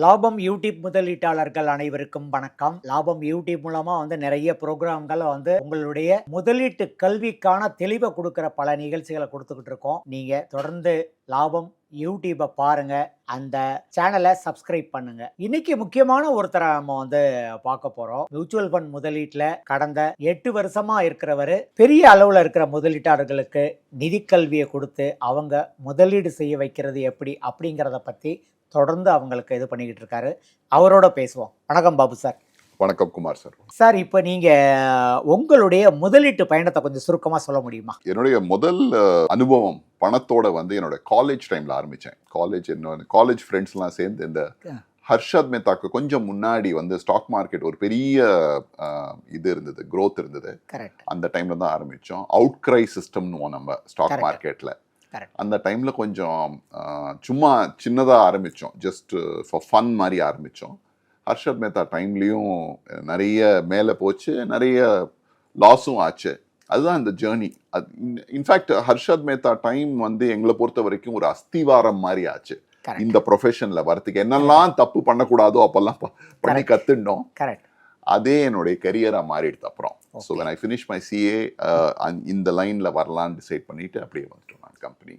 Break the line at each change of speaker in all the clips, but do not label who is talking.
லாபம் யூடியூப் முதலீட்டாளர்கள் அனைவருக்கும் வணக்கம். லாபம் யூடியூப் மூலமா வந்து நிறைய ப்ரோக்ராம்கள் வந்து உங்களுடைய முதலீட்டு கல்விக்கான தெளிவை கொடுக்கிற பல நிகழ்ச்சிகளை கொடுத்துக்கிட்டு இருக்கோம். நீங்க தொடர்ந்து லாபம் யூடியூப்பை பாருங்க. அந்த சேனலை சப்ஸ்கிரைப் பண்ணுங்க. இன்னைக்கு முக்கியமான ஒருத்தரை நம்ம வந்து பார்க்க போறோம். மியூச்சுவல் ஃபண்ட் முதலீட்டில் கடந்த எட்டு வருஷமா இருக்கிறவர் பெரிய அளவில் இருக்கிற முதலீட்டாளர்களுக்கு நிதி கல்வியை கொடுத்து அவங்க முதலீடு செய்ய வைக்கிறது எப்படி அப்படிங்கிறத பத்தி தொடர்ந்து அவங்களுக்கு இது பண்ணிக்கிட்டு இருக்காரு. அவரோட பேசுவோம். வணக்கம் பாபு சார்.
வணக்கம் குமார் சார்.
சார் இப்போ நீங்க உங்களுடைய முதலீட்டு பயணத்தை கொஞ்சம் சுருக்கமா சொல்ல முடியுமா?
என்னுடைய முதல் அனுபவம் பணத்தோட வந்து என்னோட காலேஜ் டைம்ல ஆரம்பிச்சேன். காலேஜ் என்னோட காலேஜ் ஃப்ரெண்ட்ஸ்லாம் சேர்ந்து இந்த. ஹர்ஷத் மேத்தாக்கு கொஞ்சம் முன்னாடி வந்து ஸ்டாக் மார்க்கெட் ஒரு பெரிய இது இருந்தது growth இருந்தது.
கரெக்ட்
அந்த டைம்ல தான் ஆரம்பிச்சோம். அவுட் கிரை சிஸ்டம்னு நம்ம ஸ்டாக்
Correct.
அந்த டைம்ல கொஞ்சம் சும்மா சின்னதா ஆரம்பிச்சோம். ஜஸ்ட் ஃபார் ஃபன் மாதிரி ஆரம்பிச்சோம். ஹர்ஷத் மேத்தா டைம்லயும் நிறைய மேலே போச்சு நிறைய லாஸும் ஆச்சு. அதுதான் இந்த ஜேர்னி அது இன்ஃபேக்ட் ஹர்ஷத் மேத்தா டைம் வந்து எங்களை பொறுத்த வரைக்கும் ஒரு அஸ்திவாரம் மாதிரி ஆச்சு. இந்த ப்ரொஃபஷன்ல வரதுக்கு என்னெல்லாம் தப்பு பண்ணக்கூடாதோ அப்பெல்லாம் பண்ணி. கத்துட்டோம்
கரெக்ட்.
அதே என்னுடைய கரியரா மாறிடுது அப்புறம். So when I finish my CA இந்த லைன்ல வரலான்னு டிசைட் பண்ணிட்டு அப்படியே வந்துட்டோம் நான் கம்பெனி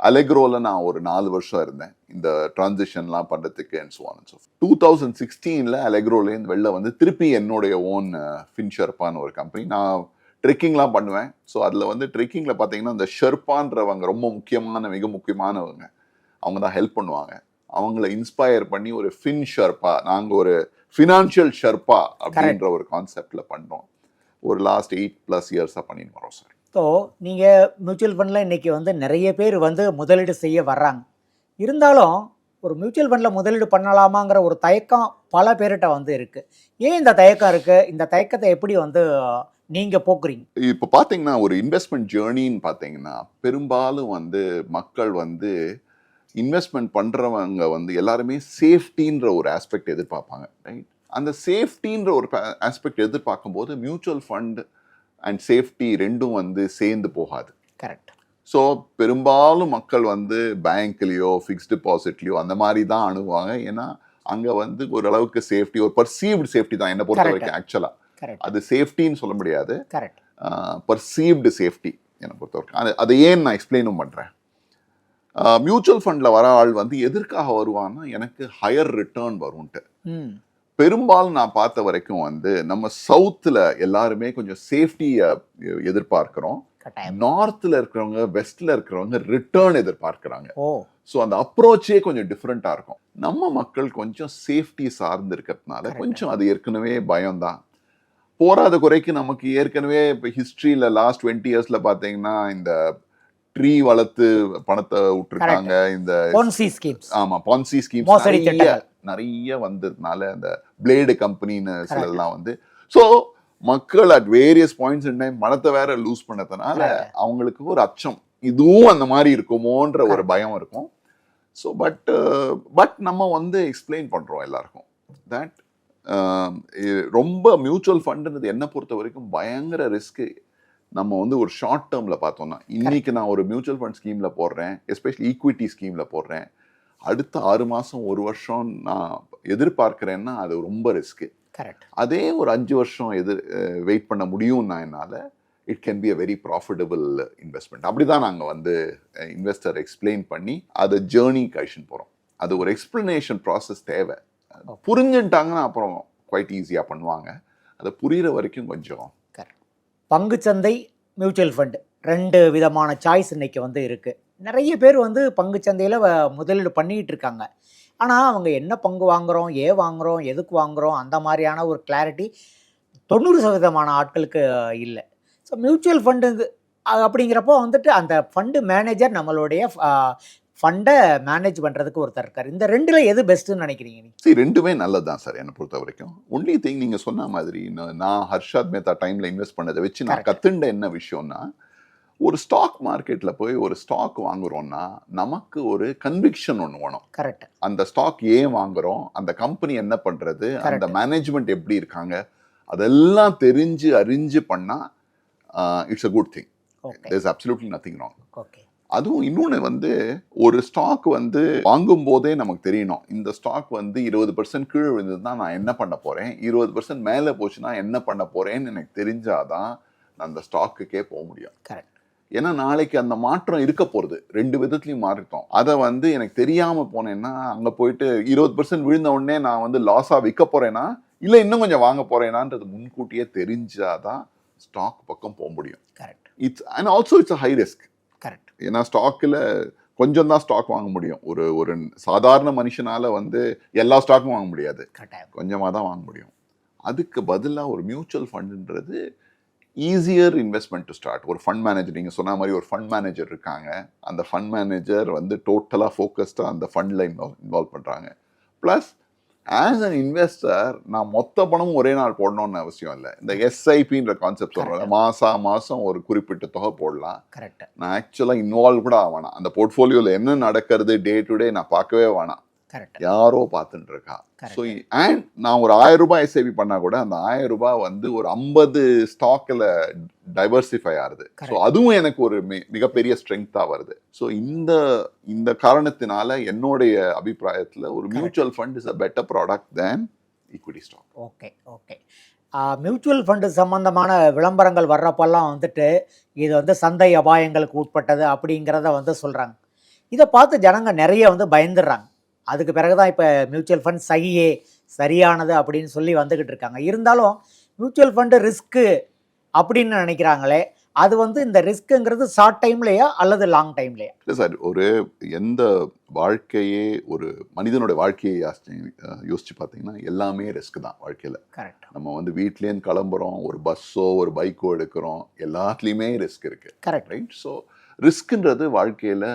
அலெக்ரோல நான் ஒரு நாலு வருஷம் இருந்தேன். இந்த டிரான்சிஷன்லாம் பண்றதுக்கு and so so two thousand சிக்ஸ்டீனில் அலெக்ரோலேருந்து வெளில வந்து திருப்பி என்னுடைய ஓன் ஃபின்ஷர்ப்பான்னு ஒரு கம்பெனி நான் ட்ரெக்கிங்லாம் பண்ணுவேன். ஸோ அதில் வந்து ட்ரெக்கிங்கில் பார்த்தீங்கன்னா இந்த ஷெர்பான்றவங்க ரொம்ப முக்கியமான மிக முக்கியமானவங்க. அவங்க தான் ஹெல்ப் பண்ணுவாங்க. அவங்கள இன்ஸ்பயர் பண்ணி ஒரு ஃபின் ஷெர்பா நாங்கள் ஒரு ஃபினான்ஷியல் ஷெர்பா அப்படின்ற ஒரு கான்செப்ட்ல பண்ணோம். ஒரு லாஸ்ட் எயிட் ப்ளஸ் இயர்ஸாக பண்ணிட்டு வரோம் சார்
ஸோ நீங்கள் மியூச்சுவல் ஃபண்டில் இன்னைக்கு வந்து நிறைய பேர் வந்து முதலீடு செய்ய வர்றாங்க. இருந்தாலும் ஒரு மியூச்சுவல் ஃபண்டில் முதலீடு பண்ணலாமாங்கிற ஒரு தயக்கம் பல பேர்கிட்ட வந்து இருக்கு. ஏன் இந்த தயக்கம் இருக்கு? இந்த தயக்கத்தை எப்படி வந்து நீங்க போக்குறீங்க?
இப்போ பார்த்தீங்கன்னா ஒரு இன்வெஸ்ட்மெண்ட் ஜேர்னின்னு பார்த்தீங்கன்னா பெரும்பாலும் வந்து மக்கள் வந்து இன்வெஸ்ட்மெண்ட் பண்ணுறவங்க வந்து எல்லாருமே சேஃப்டின்ற ஒரு ஆஸ்பெக்ட் எதிர்பார்ப்பாங்க ரைட் அந்த சேஃப்டின்ற ஒரு ஆஸ்பெக்ட் எதிர்பார்க்கும்போது மியூச்சுவல் ஃபண்ட் அண்ட் சேஃப்டி ரெண்டும் வந்து சேர்ந்து போகாது.
கரெக்ட்
ஸோ பெரும்பாலும் மக்கள் வந்து பேங்க்லேயோ ஃபிக்ஸ்ட் டெபாசிட்லேயோ அந்த மாதிரி தான் அணுகுவாங்க. ஏன்னா அங்கே வந்து ஓரளவுக்கு சேஃப்டி ஒரு பர்சீவ்டு சேஃப்டி தான். என்னை பொறுத்த. வரைக்கும் ஆக்சுவலாக அது சேஃப்டின்னு சொல்ல முடியாது.
கரெக்ட்
பர்சீவ்டு சேஃப்டி என்னை பொறுத்த வரைக்கும். அது அதை ஏன் நான் எக்ஸ்பிளைனும் பண்ணுறேன் மியூச்சுவல் ஃபண்டில் வர ஆள் வந்து எதற்காக வருவான்னா எனக்கு ஹையர் ரிட்டர்ன் வரும்ன்ட்டு பெரும்பாலும் நான் பார்த்த வரைக்கும் வந்து நம்ம சவுத்தில் எல்லாருமே கொஞ்சம் சேஃப்டியை எதிர்பார்க்கிறோம். நார்த்தில் இருக்கிறவங்க வெஸ்ட்ல இருக்கிறவங்க ரிட்டர்ன் எதிர்பார்க்கறாங்க. ஸோ அந்த அப்ரோச்சே கொஞ்சம் டிஃப்ரெண்ட்டாக இருக்கும். நம்ம மக்கள் கொஞ்சம் சேஃப்டி சார்ந்து இருக்கிறதுனால. கொஞ்சம் அது ஏற்கனவே பயம்தான். போராத குறைக்கு நமக்கு ஏற்கனவே இப்போ ஹிஸ்ட்ரியில் லாஸ்ட் டுவெண்ட்டி இயர்ஸ்ல பார்த்தீங்கன்னா இந்த ட்ரீ வளர்த்து பணத்தை விட்டுருக்காங்க. இந்த
பொன்சி ஸ்கீம்ஸ்
ஆமா பான்சி ஸ்கீம்ஸ் நிறைய. நிறைய வந்ததுனால அந்த பிளேடு கம்பெனின்னு சிலதெல்லாம் வந்து. ஸோ மக்கள் at various points in time பணத்தை வேற லூஸ் பண்ணதுனால. அவங்களுக்கு ஒரு அச்சம். இதுவும் அந்த மாதிரி இருக்குமோன்ற ஒரு பயம் இருக்கும். ஸோ பட் பட் நம்ம வந்து எக்ஸ்பிளைன் பண்றோம் எல்லாருக்கும் தட் ரொம்ப மியூச்சுவல் ஃபண்டுன்றது என்ன பொறுத்த வரைக்கும் பயங்கர ரிஸ்க்கு நம்ம வந்து ஒரு ஷார்ட் டேர்ம்ல பார்த்தோம்னா இன்னைக்கு நான் ஒரு மியூச்சுவல் ஃபண்ட் ஸ்கீம்ல போடுறேன் எஸ்பெஷலி ஈக்விட்டி ஸ்கீம்ல போடுறேன். அடுத்த ஆறு மாசம் ஒரு வருஷம் நான் எதிர்பார்க்கிறேன்னா அது ரொம்ப ரிஸ்க்கு
கரெக்ட்
அதே ஒரு அஞ்சு வருஷம் எதிர் வெயிட் பண்ண முடியும்னா என்னால் it can be a very profitable investment அப்படி தான் நாங்கள் வந்து இன்வெஸ்டர் எக்ஸ்பிளைன் பண்ணி அதை ஜேர்னி கழிச்சுன்னு போகிறோம் அது ஒரு எக்ஸ்பிளனேஷன் ப்ராசஸ் தேவை. புரிஞ்சுட்டாங்கன்னா அப்புறம் குவைட் ஈஸியாக பண்ணுவாங்க. அதை புரிகிற வரைக்கும் கொஞ்சம்
பங்குச்சந்தை மியூச்சுவல் ஃபண்ட். ரெண்டு விதமான சாய்ஸ் இன்னைக்கு வந்து இருக்குது நிறைய பேர் வந்து பங்குச்சந்தையில் முதலீடு பண்ணிகிட்டு இருக்காங்க. ஆனால் அவங்க என்ன பங்கு வாங்குறோம் ஏன் வாங்குறோம் எதுக்கு வாங்குகிறோம் அந்த மாதிரியான ஒரு கிளாரிட்டி தொண்ணூறு சதவீதமான ஆட்களுக்கு இல்லை. ஸோ மியூச்சுவல் ஃபண்டு அப்படிங்கிறப்போ வந்துட்டு அந்த ஃபண்டு மேனேஜர் நம்மளுடைய ஃபண்டை மேனேஜ் பண்ணுறதுக்கு ஒருத்தர் இருக்கார். இந்த ரெண்டில் எது பெஸ்ட்டுன்னு நினைக்கிறீங்க
சரி ரெண்டுமே நல்லது தான் சார் என்னை பொறுத்த வரைக்கும். ஒன்லி திங் நீங்கள் சொன்ன மாதிரி நான் ஹர்ஷாத் மேத்தா டைமில் இன்வெஸ்ட் பண்ணதை வச்சு நான். கற்றுண்ட என்ன விஷயம்னா ஒரு ஸ்டாக் மார்க்கெட்டில் போய் ஒரு ஸ்டாக் வாங்குறோம்னா நமக்கு ஒரு கன்விக்ஷன் ஒன்று வேணும்.
கரெக்ட்
அந்த ஸ்டாக் ஏன் வாங்குறோம்? அந்த கம்பெனி என்ன பண்றது? அந்த. மேனேஜ்மெண்ட் எப்படி இருக்காங்க? அதெல்லாம் தெரிஞ்சு அறிஞ்சு பண்ணா it's a good thing there's absolutely nothing wrong
okay
அதுவும் இன்னொன்று வந்து ஒரு ஸ்டாக் வந்து வாங்கும் போதே நமக்கு தெரியணும். இந்த ஸ்டாக் வந்து இருபது பர்சன்ட் கீழே விழுந்ததுன்னா நான் என்ன பண்ண போறேன்? இருபது பர்சன்ட் மேலே போச்சுன்னா என்ன பண்ண போறேன்னு எனக்கு தெரிஞ்சாதான் நான் அந்த ஸ்டாக்குக்கே போக முடியும்.
கரெக்ட்
ஏன்னா நாளைக்கு அந்த மாற்றம் இருக்க போறது. ரெண்டு விதத்துலயும் மாறிட்டோம். அதை வந்து எனக்கு தெரியாம போனேன்னா அங்க போயிட்டு இருபது பர்சன்ட் விழுந்த உடனே நான் வந்து லாஸா விற்க போறேனா? இல்ல இன்னும் கொஞ்சம் வாங்க போறேனான்றது முன்கூட்டியே தெரிஞ்சாதான் ஸ்டாக் பக்கம் போக முடியும்.
Correct
it's and also it's high risk ஏன்னா ஸ்டாக்கில் கொஞ்சம் தான் ஸ்டாக் வாங்க முடியும். ஒரு ஒரு சாதாரண மனுஷனால வந்து எல்லா ஸ்டாக்கும் வாங்க முடியாது. கொஞ்சமாக தான் வாங்க முடியும். அதுக்கு பதிலாக ஒரு மியூச்சுவல் ஃபண்டுன்றது ஈஸியர் இன்வெஸ்ட்மெண்ட் டு ஸ்டார்ட் ஒரு ஃபண்ட் மேனேஜர் நீங்கள் சொன்ன மாதிரி ஒரு ஃபண்ட் மேனேஜர் இருக்காங்க. அந்த ஃபண்ட் மேனேஜர் வந்து டோட்டலாக ஃபோக்கஸ்டாக அந்த ஃபண்டில் இன்வால்வ் இன்வால்வ் பண்ணுறாங்க ப்ளஸ் ஆஸ் அன் இன்வெஸ்டர் நான் மொத்த பணமும் ஒரே நாள் போடணும்னு அவசியம் இல்லை. இந்த எஸ்ஐபின்ற கான்செப்ட் சொல்கிறேன் மாசா மாதம் ஒரு குறிப்பிட்ட தொகை போடலாம்.
கரெக்ட்
நான் ஆக்சுவலாக இன்வால்வ் கூட ஆவேணாம் அந்த போர்ட்ஃபோலியோவில் என்ன நடக்கிறது டே டு டே நான் பார்க்கவே வேணாம். யாரோ பார்த்துட்டு இருக்கா ஸோ அண்ட் நான் ஒரு ஆயிரம் ரூபாய் எஸ்ஐபி பண்ணா கூட அந்த ஆயிரம் ரூபாய் வந்து ஒரு ஐம்பது ஸ்டாக்கில் டைவர்சிஃபை ஆகுது. ஸோ. அதுவும் எனக்கு ஒரு மிகப்பெரிய ஸ்ட்ரென்த்தாக வருது. ஸோ இந்த இந்த காரணத்தினால என்னுடைய அபிப்பிராயத்தில் ஒரு mutual fund is a better product than equity stock
okay okay. Mutual fund சம்பந்தமான விளம்பரங்கள் வர்றப்பெல்லாம் வந்துட்டு இது வந்து சந்தை அபாயங்களுக்கு உட்பட்டது அப்படிங்கிறத வந்து சொல்கிறாங்க இதை பார்த்து ஜனங்க நிறைய வந்து பயந்துடுறாங்க. அதுக்கு பிறகு தான் இப்போ மியூச்சுவல் ஃபண்ட் சரியே சரியானது அப்படின்னு சொல்லி வந்துக்கிட்டு இருக்காங்க. இருந்தாலும் மியூச்சுவல் ஃபண்டு ரிஸ்க்கு அப்படின்னு நினைக்கிறாங்களே அது வந்து இந்த ரிஸ்க்குங்கிறது ஷார்ட் டைம்லையா அல்லது லாங் டைம்லையா
இல்லை சார் ஒரு எந்த வாழ்க்கையே ஒரு மனிதனுடைய வாழ்க்கையை யோசிச்சு பார்த்தீங்கன்னா எல்லாமே ரிஸ்க் தான் வாழ்க்கையில்.
கரெக்ட்
நம்ம வந்து வீட்லேருந்து கிளம்புறோம் ஒரு பஸ்ஸோ ஒரு பைக்கோ எடுக்கிறோம் எல்லாத்துலேயுமே ரிஸ்க் இருக்கு.
கரெக்ட்
ரைட் ஸோ ரிஸ்க்ன்றது வாழ்க்கையில்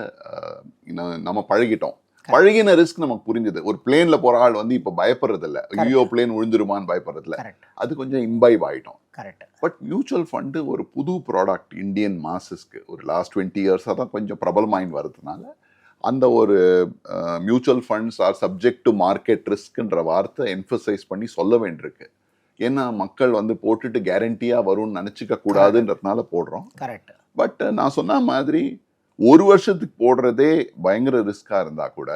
நம்ம பழகிட்டோம். பழகின ரிஸ்க் நமக்கு புரிஞ்சுது. ஒரு பிளேன்ல போற ஆள் வந்து இப்போ பயப்படுறது இல்ல ஐயோ பிளேன் விழுந்துருமான்னு பயப்படுறது இல்ல அது கொஞ்சம் இம்பைவ் ஆயிட்டோம்.
கரெக்ட்
பட் மியூச்சுவல் ஃபண்டு ஒரு புது ப்ராடக்ட் இந்தியன் மாசஸ்க்கு ஒரு லாஸ்ட் டுவெண்ட்டி இயர்ஸாக தான் கொஞ்சம் பிரபலமாயின் வருதுனால அந்த ஒரு mutual funds are subject to market ரிஸ்க்ன்ற வார்த்தை என்ஃபசைஸ் பண்ணி சொல்ல வேண்டியிருக்கு. ஏன்னா மக்கள் வந்து போட்டுட்டு கேரண்டியாக வரும்னு நினச்சிக்க கூடாதுன்றதுனால போடுறோம்.
கரெக்ட்
பட் நான் சொன்ன மாதிரி ஒரு வருஷத்துக்கு போடுறதே பயங்கர ரிஸ்காக இருந்தால் கூட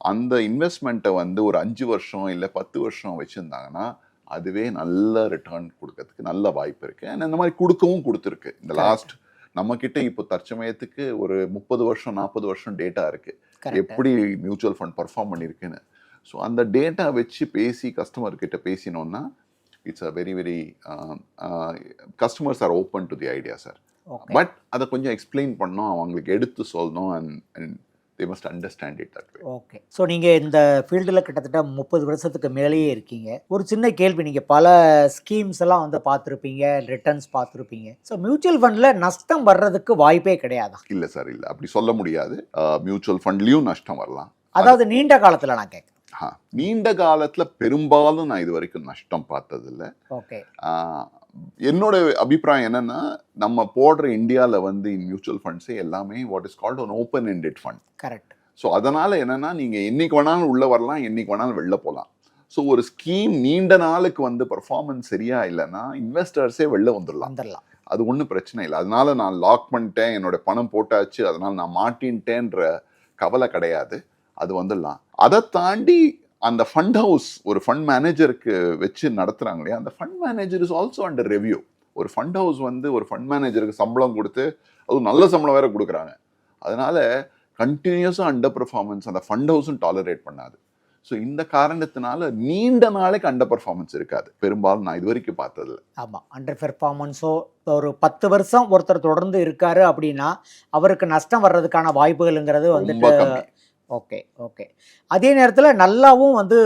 அந்த இன்வெஸ்ட்மெண்ட்டை வந்து ஒரு அஞ்சு வருஷம் இல்லை பத்து வருஷம் வச்சுருந்தாங்கன்னா அதுவே நல்ல ரிட்டர்ன் கொடுக்கறதுக்கு நல்ல வாய்ப்பு இருக்கு. And இந்த மாதிரி கொடுக்கவும் கொடுத்துருக்கு. இந்த. லாஸ்ட் நம்ம கிட்ட இப்போ தற்சமயத்துக்கு ஒரு முப்பது வருஷம் நாற்பது வருஷம் டேட்டா இருக்கு.
கரெக்ட்
எப்படி மியூச்சுவல் ஃபண்ட் பர்ஃபார்ம் பண்ணியிருக்குன்னு ஸோ அந்த டேட்டா வச்சு பேசி கஸ்டமர் கிட்ட பேசினோம்னா it's a very very customers are open to the idea sir but அதை கொஞ்சம் எக்ஸ்பிளைன் பண்ணோம் அவங்களுக்கு எடுத்து சொல்லணும் and and they must understand it that
okay so நீங்கள் இந்த ஃபீல்டில் கிட்டத்தட்ட முப்பது வருஷத்துக்கு மேலேயே இருக்கீங்க. ஒரு சின்ன கேள்வி நீங்கள் பல ஸ்கீம்ஸ் எல்லாம் வந்து பார்த்துருப்பீங்க ரிட்டர்ன்ஸ் பார்த்துருப்பீங்க. ஸோ மியூச்சுவல் ஃபண்டில் நஷ்டம் வர்றதுக்கு வாய்ப்பே கிடையாதா?
இல்லை சார் இல்லை. அப்படி சொல்ல முடியாது. மியூச்சுவல் ஃபண்ட்லேயும் நஷ்டம் வரலாம்.
அதாவது நீண்ட காலத்தில் நான் கேட்குறேன்
நீண்ட காலத்தில் பெரும்பாலும் நான் இது வரைக்கும் நஷ்டம் பார்த்ததில்ல. என்னோட அபிப்பிராயம் என்னன்னா நம்ம போடுற இந்தியாவில் வந்து மியூச்சுவல் ஃபண்ட்ஸே எல்லாமே what is called one open ended fund
correct
so அதனால என்னன்னா நீங்க என்னைக்கு வேணாலும் உள்ள வரலாம் என்னைக்கு வேணாலும் வெளில போகலாம் ஸோ ஒரு ஸ்கீம் நீண்ட நாளுக்கு வந்து பர்ஃபார்மன்ஸ் சரியா இல்லைன்னா இன்வெஸ்டர்ஸே வெளில வந்துடலாம்
வந்துடலாம்
அது ஒன்றும் பிரச்சனை இல்லை. அதனால நான் லாக் பண்ணிட்டேன் என்னோட பணம் போட்டாச்சு அதனால நான் மாட்டின்ட்டேன்ற கவலை கிடையாது. அது வந்துடலாம் அதை தாண்டி அந்த ஃபண்ட் ஹவுஸ் ஒரு ஃபண்ட் மேனேஜருக்கு வச்சு நடத்துறாங்க இல்லையா? அந்த fund manager is also under review ஒரு ஃபண்ட் ஹவுஸ் வந்து ஒரு ஃபண்ட் மேனேஜருக்கு சம்பளம் கொடுத்து அதுவும் நல்ல சம்பளம் வேற கொடுக்குறாங்க. அதனால கண்டினியூஸாக அண்டர் பெர்ஃபார்மன்ஸ் அந்த ஃபண்ட் ஹவுஸும் டாலரேட் பண்ணாது. ஸோ இந்த காரணத்தினால நீண்ட நாளைக்கு அண்டர் பெர்ஃபார்மன்ஸ் இருக்காது. பெரும்பாலும் நான் இது வரைக்கும் பார்த்ததில்ல.
ஆமாம் அண்டர் பெர்ஃபார்மன்ஸோ ஒரு பத்து வருஷம் ஒருத்தர் தொடர்ந்து இருக்காரு அப்படின்னா அவருக்கு நஷ்டம் வர்றதுக்கான வாய்ப்புகளுங்கிறது
கம்மி.
Okay okay. அதே நேரத்தில் நல்லாவும் வந்து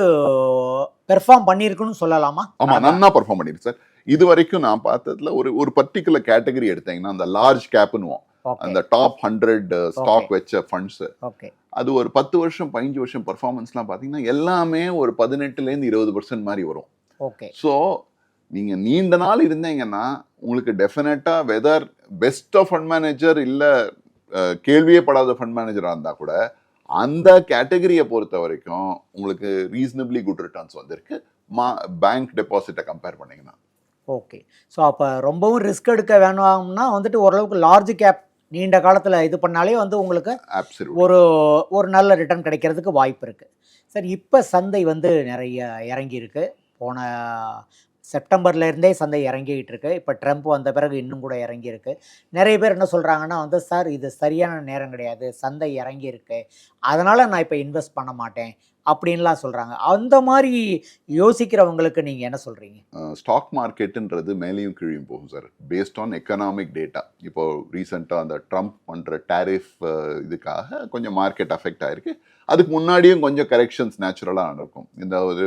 பெர்ஃபார்ம் பண்ணியிருக்குன்னு சொல்லலாமா?
ஆமா நன்னா பர்ஃபார்ம் பண்ணிருக்கு சார் இது வரைக்கும் நான் பார்த்ததுல ஒரு ஒரு பர்டிகுலர் கேட்டகரி எடுத்தீங்கன்னா அந்த லார்ஜ் கேப்னுவோம் அந்த டாப் ஹண்ட்ரட் ஸ்டாக் வச்ச ஃபண்ட்ஸ்
ஓகே.
அது ஒரு பத்து வருஷம் பதினஞ்சு வருஷம் பர்ஃபார்மன்ஸ்லாம் பார்த்தீங்கன்னா எல்லாமே ஒரு பதினெட்டுலேருந்து இருபது பர்சன்ட் மாதிரி வரும்.
ஓகே.
ஸோ நீங்க நீண்ட நாள் இருந்தீங்கன்னா உங்களுக்கு டெஃபினட்டா whether best of fund manager இல்ல கேள்வியே படாத ஃபண்ட் மேனேஜரா இருந்தா கூட அந்த கேட்டகரியை பொறுத்த வரைக்கும் உங்களுக்கு ரீசனபிளி குட் ரிட்டர்ன்ஸ் வந்திருக்கு. மா பேங்க் டெபாசிட்டை கம்பேர் பண்ணீங்கன்னா.
ஓகே ஸோ அப்போ ரொம்பவும் ரிஸ்க் எடுக்க வேணாம்னா வந்துட்டு ஓரளவுக்கு லார்ஜ் கேப் நீண்ட காலத்தில் இது பண்ணாலே வந்து உங்களுக்கு ஒரு ஒரு நல்ல ரிட்டர்ன் கிடைக்கிறதுக்கு வாய்ப்பு இருக்குது சரி இப்போ சந்தை வந்து நிறைய இறங்கி இருக்கு போன செப்டம்பர்லேருந்தே சந்தை இறங்கிக்கிட்டு இருக்கு. இப்போ ட்ரம்ப் வந்த பிறகு இன்னும் கூட இறங்கியிருக்கு. நிறைய பேர் என்ன சொல்கிறாங்கன்னா வந்து சார் இது சரியான நேரம் கிடையாது. சந்தை இறங்கியிருக்கு. அதனால் நான் இப்போ இன்வெஸ்ட் பண்ண மாட்டேன். அப்படின்லாம் சொல்கிறாங்க அந்த மாதிரி யோசிக்கிறவங்களுக்கு நீங்கள் என்ன சொல்கிறீங்க
ஸ்டாக் மார்க்கெட்டுன்றது மேலேயும் கீழையும் போகும் sir. Based on economic data இப்போது ரீசெண்டாக அந்த ட்ரம்ப் பண்ணுற டேரிஃப் இதுக்காக கொஞ்சம் மார்க்கெட் அஃபெக்ட் ஆகிருக்கு அதுக்கு முன்னாடியும் கொஞ்சம் கரெக்ஷன்ஸ் நேச்சுரலாக நடக்கும். இந்த ஒரு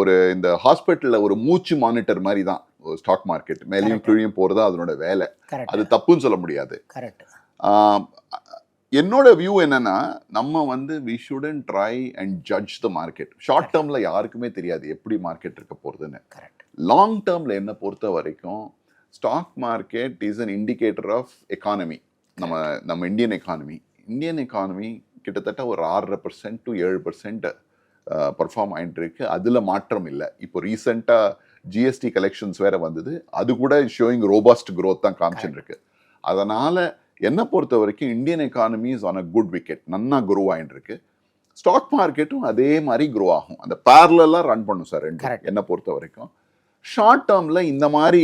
ஒரு இந்த ஹாஸ்பிட்டலில் ஒரு மூச்சு மானிட்டர் மாதிரி தான் ஸ்டாக் மார்க்கெட் மேலேயும். கீழையும் போகிறது அதனோட வேலை. அது தப்புன்னு சொல்ல முடியாது. என்னோட வியூ என்னன்னா நம்ம வந்து we shouldn't try and judge the market short டேர்ம்ல யாருக்குமே தெரியாது எப்படி மார்க்கெட் இருக்க போறதுன்னு.
கரெக்ட்
லாங் டேர்ம்ல என்ன பொறுத்த வரைக்கும் stock market is an indicator of economy நம்ம நம்ம இந்தியன் எக்கானமி இந்தியன் எக்கானமி கிட்டத்தட்ட ஒரு ஆறரை பர்சன்ட் டு ஏழு பர்சன்ட் பர்ஃபார்ம் ஆயிட்டு இருக்கு அதுல மாற்றம் இல்லை. இப்போ ரீசெண்டா ஜிஎஸ்டி கலெக்ஷன்ஸ் வேற வந்தது. அது கூட ஷோயிங் ரோபாஸ்ட் growth தான் காமிச்சுட்டு இருக்கு அதனால என்ன பொறுத்த வரைக்கும் Indian economy is on a good wicket நன்னா குரோ இருக்கு ஸ்டாக் மார்க்கெட்டும் அதே மாதிரி க்ரோ ஆகும். அந்த பேரலாம் ரன் பண்ணும் சார் ரெண்டு. என்ன பொறுத்த வரைக்கும். ஷார்ட் டேர்ம்ல இந்த மாதிரி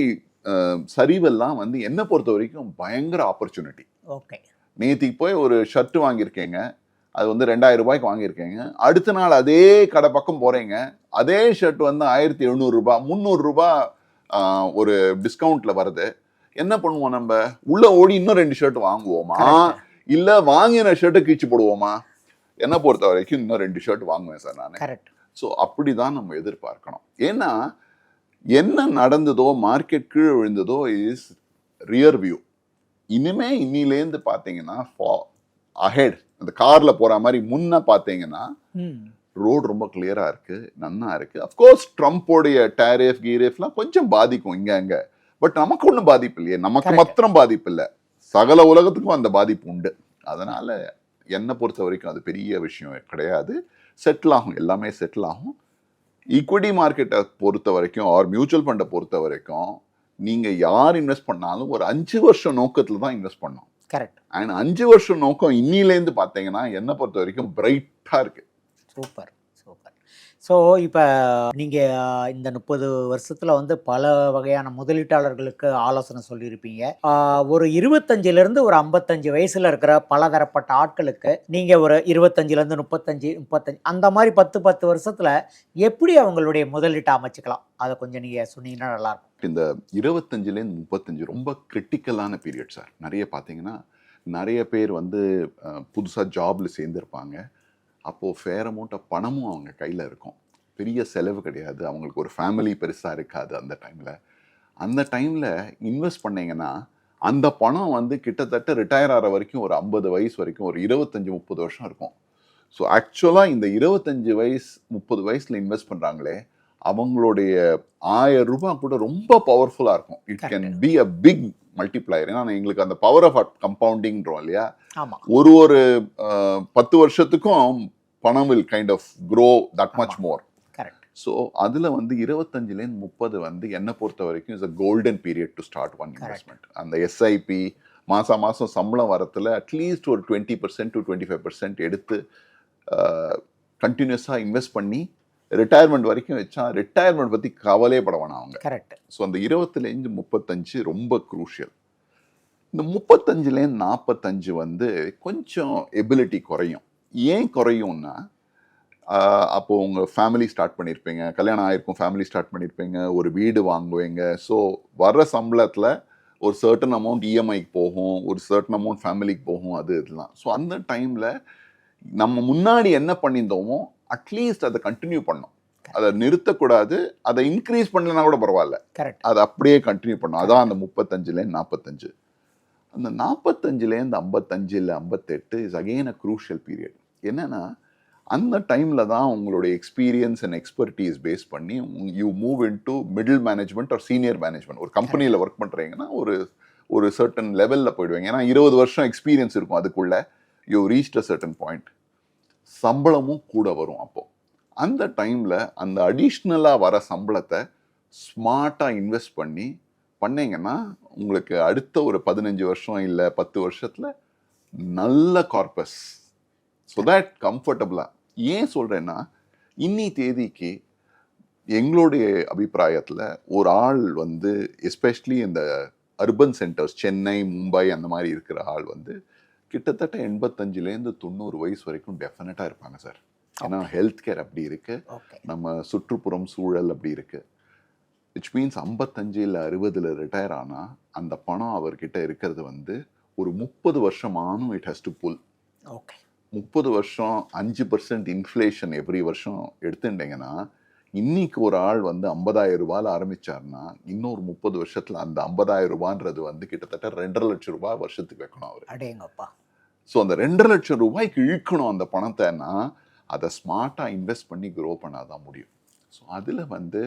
சரிவெல்லாம் வந்து என்ன பொறுத்த வரைக்கும் பயங்கர ஆப்பர்ச்சுனிட்டி
ஓகே
நேத்திக்கு போய் ஒரு ஷர்ட் வாங்கியிருக்கேங்க. அது வந்து ரெண்டாயிரம் ரூபாய்க்கு வாங்கியிருக்கேங்க. அடுத்த நாள் அதே கடை பக்கம் போறீங்க. அதே ஷர்ட் வந்து ஆயிரத்தி எழுநூறு ரூபாய் முந்நூறு ரூபாய் ஆஹ், ஒரு டிஸ்கவுண்ட்ல வருது. என்ன பண்ணுவோம் நம்ம? உள்ள ஓடி இன்னும் ரெண்டு ஷர்ட் வாங்குவோமா. இல்ல வாங்கின ஷர்ட்டை கீச்சு போடுவோமா? என்ன பொறுத்த வரைக்கும் இன்னும் ரெண்டு ஷர்ட் வாங்குவேன் சார் நான்.
கரெக்ட்
ஸோ அப்படிதான் நம்ம எதிர்பார்க்கணும். ஏன்னா என்ன நடந்ததோ மார்க்கெட் கீழே விழுந்ததோ இஸ் ரியர் வியூ இனிமே இன்னிலேருந்து பார்த்தீங்கன்னா அஹெட் அந்த கார்ல போற மாதிரி முன்ன பார்த்தீங்கன்னா
ம்.
ரோடு ரொம்ப கிளியரா இருக்கு நன்னா இருக்கு. அஃப்கோர்ஸ் ட்ரம்ப்போடைய டேரிஃப் கீரேஃப்லாம் கொஞ்சம் பாதிக்கும் இங்க அங்க. பட் நமக்கு ஒன்றும் பாதிப்பு இல்லையே. நமக்கு. மாத்திரம் பாதிப்பு இல்லை. சகல உலகத்துக்கும் அந்த பாதிப்பு உண்டு. அதனால என்னை பொறுத்த வரைக்கும் அது பெரிய விஷயம் கிடையாது. செட்டில் ஆகும். எல்லாமே செட்டில் ஆகும். ஈக்விட்டி மார்க்கெட்டை பொறுத்த வரைக்கும் ஆர் மியூச்சுவல் ஃபண்டை பொறுத்த வரைக்கும் நீங்க யார் இன்வெஸ்ட் பண்ணாலும் ஒரு அஞ்சு வருஷம் நோக்கத்துல தான் இன்வெஸ்ட் பண்ணணும்.
கரெக்ட்
அண்ட் அஞ்சு வருஷம் நோக்கம் இன்னிலேருந்து பார்த்தீங்கன்னா என்னை பொறுத்த வரைக்கும் பிரைட்டா இருக்கு.
சூப்பர் சூப்பர் ஸோ இப்போ நீங்கள் இந்த முப்பது வருஷத்தில் வந்து பல வகையான முதலீட்டாளர்களுக்கு ஆலோசனை சொல்லியிருப்பீங்க. ஒரு இருபத்தஞ்சிலேருந்து ஒரு ஐம்பத்தஞ்சு வயசில் இருக்கிற பலதரப்பட்ட ஆட்களுக்கு நீங்கள் ஒரு இருபத்தஞ்சிலேருந்து முப்பத்தஞ்சு முப்பத்தஞ்சு அந்த மாதிரி பத்து பத்து வருஷத்தில் எப்படி அவங்களுடைய முதலீட்டை அமைச்சிக்கலாம்? அதை கொஞ்சம் நீங்கள் சொன்னீங்கன்னா நல்லாயிருக்கும்.
இந்த இருபத்தஞ்சிலேருந்து முப்பத்தஞ்சு ரொம்ப கிரிட்டிக்கலான பீரியட் சார் நிறைய பார்த்தீங்கன்னா நிறைய பேர் வந்து புதுசாக ஜாப்ல சேர்ந்துருப்பாங்க. அப்போது ஃபேர் அமௌண்ட் ஆஃப் பணமும் அவங்க கையில் இருக்கும். பெரிய செலவு கிடையாது. அவங்களுக்கு ஒரு ஃபேமிலி பெருசாக இருக்காது அந்த டைமில் அந்த டைமில் இன்வெஸ்ட் பண்ணீங்கன்னா அந்த பணம் வந்து கிட்டத்தட்ட ரிட்டையர் ஆகிற வரைக்கும் ஒரு ஐம்பது வயசு வரைக்கும் ஒரு இருபத்தஞ்சு முப்பது வருஷம் இருக்கும். ஸோ ஆக்சுவலாக இந்த இருபத்தஞ்சு வயசு முப்பது வயசில் இன்வெஸ்ட் பண்ணுறாங்களே அவங்களுடைய ஆயிரம் ரூபாய் கூட ரொம்ப பவர்ஃபுல்லாக இருக்கும். It can. Be a big multiplier ஏன்னா எங்களுக்கு அந்த பவர் ஆஃப் கம்பவுண்டிங்கிறோம் இல்லையா? ஒரு ஒரு பத்து வருஷத்துக்கும் பணம் will kind of grow that much. More so அதில் வந்து இருபத்தஞ்சிலேருந்து முப்பது வந்து என்னை பொறுத்த வரைக்கும் is a golden period to start one. Investment அந்த எஸ்ஐபி மாதம் மாதம் சம்பளம் வரத்துல அட்லீஸ்ட் ஒரு twenty percent to twenty five percent எடுத்து கண்டினியூஸாக இன்வெஸ்ட் பண்ணி ரிட்டையர்மெண்ட் வரைக்கும் வச்சா ரிட்டையர்மெண்ட் பற்றி கவலையே பட வேணாம் அவங்க.
கரெக்ட்
ஸோ அந்த இருபத்துலேருந்து முப்பத்தஞ்சு ரொம்ப குரூஷியல் இந்த முப்பத்தஞ்சுலேருந்து நாற்பத்தஞ்சு வந்து கொஞ்சம் எபிலிட்டி குறையும். ஏன் குறையும்னா ஆஹ் அப்போ உங்கள் ஃபேமிலி ஸ்டார்ட் பண்ணியிருப்பீங்க கல்யாணம் ஆயிருக்கும் ஃபேமிலி ஸ்டார்ட் பண்ணியிருப்பீங்க ஒரு வீடு வாங்குவீங்க. ஸோ வர்ற சம்பளத்தில் ஒரு சர்டன் அமௌண்ட் இஎம்ஐக்கு போகும். ஒரு சர்டன் அமௌண்ட் ஃபேமிலிக்கு போகும். அது இதெல்லாம் ஸோ அந்த டைமில் நம்ம முன்னாடி என்ன பண்ணியிருந்தோமோ அட்லீஸ்ட் அதை கண்டினியூ பண்ணோம். அதை நிறுத்தக்கூடாது. அதை இன்க்ரீஸ் பண்ணலனா கூட பரவாயில்ல.
கரெக்ட்
அதை அப்படியே கண்டினியூ பண்ணும். அதான் அந்த முப்பத்தஞ்சுலேருந்து நாற்பத்தஞ்சு. அந்த நாற்பத்தஞ்சுலேருந்து ஐம்பத்தஞ்சு இல்லை ஐம்பத்தெட்டு is again a crucial period என்னென்னா அந்த டைமில் தான் உங்களுடைய எக்ஸ்பீரியன்ஸ் அண்ட் எக்ஸ்பர்டீஸ் பேஸ் பண்ணி you move into middle management or senior management ஒரு கம்பெனியில் ஒர்க் பண்ணுறீங்கன்னா ஒரு ஒரு சர்டன் லெவலில் போயிடுவீங்க. ஏன்னா இருபது வருஷம் எக்ஸ்பீரியன்ஸ் இருக்கும் அதுக்குள்ளே. You reach a certain point சம்பளமும் கூட வரும் அப்போது அந்த டைமில் அந்த அடிஷ்னலாக வர சம்பளத்தை ஸ்மார்ட்டாக இன்வெஸ்ட் பண்ணி பண்ணீங்கன்னா உங்களுக்கு அடுத்த ஒரு பதினஞ்சு வருஷம் இல்லை பத்து வருஷத்தில் நல்ல கார்பஸ் ஸோ தட் கம்ஃபர்டபுளாக ஏன் சொல்கிறேன்னா இன்னி தேதிக்கு எங்களுடைய அபிப்பிராயத்தில் ஒரு ஆள் வந்து எஸ்பெஷலி இந்த அர்பன் சென்டர்ஸ் சென்னை மும்பை அந்த மாதிரி இருக்கிற ஆள் வந்து கிட்டத்தட்ட எண்பத்தஞ்சுலேருந்து தொண்ணூறு வயசு வரைக்கும் டெஃபினட்டாக இருப்பாங்க சார். ஏன்னா ஹெல்த் கேர் அப்படி இருக்கு.
ஓகே
நம்ம சுற்றுப்புறம் சூழல் அப்படி இருக்கு. விச் மீன்ஸ் ஐம்பத்தஞ்சு இல்லை அறுபதுல ரிட்டையர் ஆனால் அந்த பணம் அவர்கிட்ட இருக்கிறது வந்து ஒரு முப்பது வருஷம் ஆனும் it has to pull
okay
முப்பது வருஷம் அஞ்சு பர்சன்ட் இன்ஃப்ளேஷன் எவ்ரி வருஷம் எடுத்துட்டீங்கன்னா இன்னைக்கு ஒரு ஆள் வந்து ஐம்பதாயிரம் ரூபாயில் ஆரம்பிச்சாருன்னா இன்னொரு முப்பது வருஷத்துல அந்த ஐம்பதாயிரம் ரூபான்றது வந்து கிட்டத்தட்ட ரெண்டரை லட்சம் ரூபாய் வருஷத்துக்கு வைக்கணும் அவர்.
அடேங்கப்பா.
ஸோ அந்த ரெண்டரை லட்சம் ரூபாய்க்கு இழுக்கணும் அந்த பணத்தைன்னா அதை ஸ்மார்ட்டாக இன்வெஸ்ட் பண்ணி க்ரோ பண்ணாதான் முடியும். ஸோ அதில் வந்து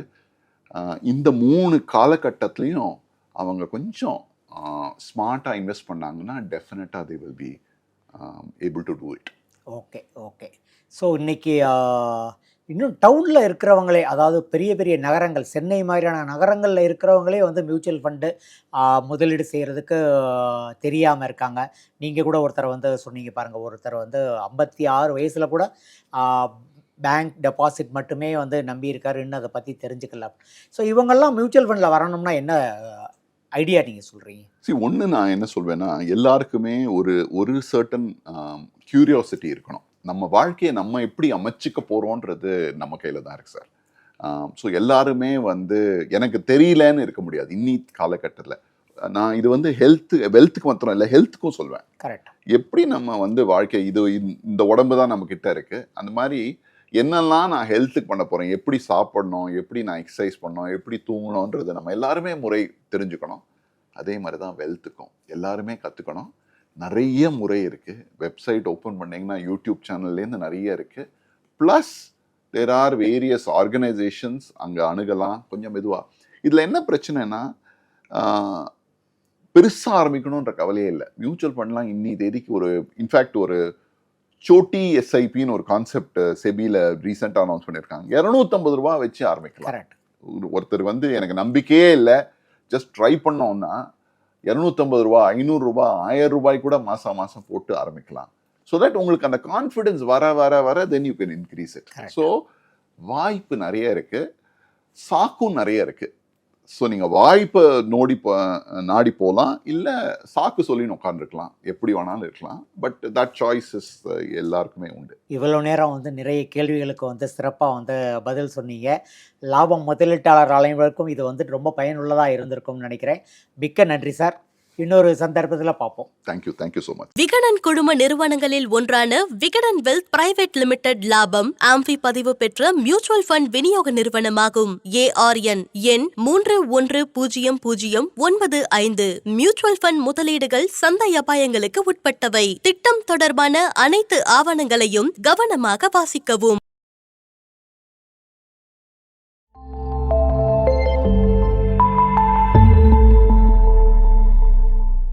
இந்த மூணு காலகட்டத்துலேயும் அவங்க கொஞ்சம் ஸ்மார்ட்டாக இன்வெஸ்ட் பண்ணாங்கன்னா டெஃபினட்டாக they will be able to do it
okay okay. So இன்றைக்கி இன்னும் டவுனில் இருக்கிறவங்களே அதாவது பெரிய பெரிய நகரங்கள் சென்னை மாதிரியான நகரங்களில் இருக்கிறவங்களே வந்து மியூச்சுவல் ஃபண்டு முதலீடு செய்கிறதுக்கு தெரியாமல் இருக்காங்க. நீங்கள் கூட ஒருத்தர் வந்து சொன்னீங்க பாருங்கள் ஒருத்தர் வந்து ஐம்பத்தி ஆறு வயசில் கூட பேங்க் டெபாசிட் மட்டுமே வந்து நம்பி இருக்காரு இன்னும் அதை பற்றி தெரிஞ்சுக்கல ஸோ இவங்கெல்லாம் மியூச்சுவல் ஃபண்டில் வரணும்னா என்ன ஐடியா நீங்கள் சொல்கிறீங்க
சி ஒன்று நான் என்ன சொல்வேன்னா எல்லாருக்குமே ஒரு ஒரு சர்டன் கியூரியாசிட்டி இருக்கணும். நம்ம வாழ்க்கையை நம்ம எப்படி அமைச்சிக்க போகிறோன்றது நம்ம கையில் தான் இருக்கு சார் ஸோ எல்லாருமே வந்து எனக்கு தெரியலன்னு இருக்க முடியாது. இன்னி காலகட்டத்தில். நான் இது வந்து ஹெல்த் வெல்த்துக்கு மாத்திரம் இல்லை ஹெல்த்துக்கும் சொல்வேன்.
கரெக்ட்
எப்படி நம்ம வந்து வாழ்க்கை இது இந்த- உடம்பு தான் நம்ம கிட்ட இருக்கு. அந்த மாதிரி என்னெல்லாம் நான் ஹெல்த்துக்கு பண்ண போகிறேன் எப்படி சாப்பிடணும்? எப்படி நான் எக்ஸசைஸ் பண்ணணும்? எப்படி தூங்கணுன்றது நம்ம எல்லாருமே முறை தெரிஞ்சுக்கணும். அதே மாதிரி தான் வெல்த்துக்கும் எல்லாருமே கற்றுக்கணும் நிறைய முறை இருக்குது வெப்சைட் ஓப்பன் பண்ணிங்கன்னா யூடியூப் சேனல்லேருந்து நிறைய இருக்குது plus there are various organisations அங்கே அணுகலாம். கொஞ்சம் மெதுவாக இதில் என்ன பிரச்சனைனா பெருசாக ஆரம்பிக்கணுன்ற கவலையே இல்லை. மியூச்சுவல் ஃபண்ட்லாம் இன்னி தேதிக்கு ஒரு இன்ஃபேக்ட் ஒரு சோட்டி எஸ்ஐபின்னு ஒரு கான்செப்ட் செபியில் ரீசெண்டாக அனௌன்ஸ் பண்ணியிருக்காங்க இரநூத்தம்பது ரூபா வச்சு ஆரம்பிக்கலாம். ஒருத்தர் வந்து எனக்கு நம்பிக்கையே இல்லை. ஜஸ்ட் ட்ரை பண்ணோம்னா இரநூத்தம்பது ரூபா ஐநூறுரூபா ஆயிரம் ரூபாய் கூட மாதம் மாதம் போட்டு ஆரம்பிக்கலாம். ஸோ தட் உங்களுக்கு அந்த கான்ஃபிடென்ஸ் வர வர வர then you can increase it. So வாய்ப்பு நிறைய இருக்கு. சாக்கும் நிறைய இருக்கு. ஸோ நீங்கள் வாய்ப்பை நோடி போ நாடி போகலாம். இல்லை சாக்கு சொல்லி உட்காந்துருக்கலாம் எப்படி வேணாலும் இருக்கலாம். பட் தட் சாய்ஸஸ் எல்லாருக்குமே உண்டு.
இவ்வளோ நேரம் வந்து நிறைய கேள்விகளுக்கு வந்து சிறப்பாக வந்து பதில் சொன்னீங்க. லாபம் முதலீட்டாளர் அலைவருக்கும் இது வந்து ரொம்ப பயனுள்ளதாக இருந்திருக்கும்னு நினைக்கிறேன். மிக்க நன்றி சார். இன்னொரு சந்தர்ப்பத்தில் பார்ப்போம்.
Thank you thank you so much
Vikatan குழும நிறுவனங்களில் ஒன்றான விகடன் வெல்த் பிரைவேட் லிமிடெட் லாபம் ஆம்பி பதிவு பெற்ற மியூச்சுவல் ஃபண்ட் விநியோக நிறுவனமாகும். ஏஆர்என் எண் மூன்று ஒன்று பூஜ்ஜியம் பூஜ்ஜியம் ஒன்பது ஐந்து. மியூச்சுவல் ஃபண்ட் முதலீடுகள் சந்தை அபாயங்களுக்கு உட்பட்டவை. திட்டம் தொடர்பான அனைத்து ஆவணங்களையும் கவனமாக வாசிக்கவும்.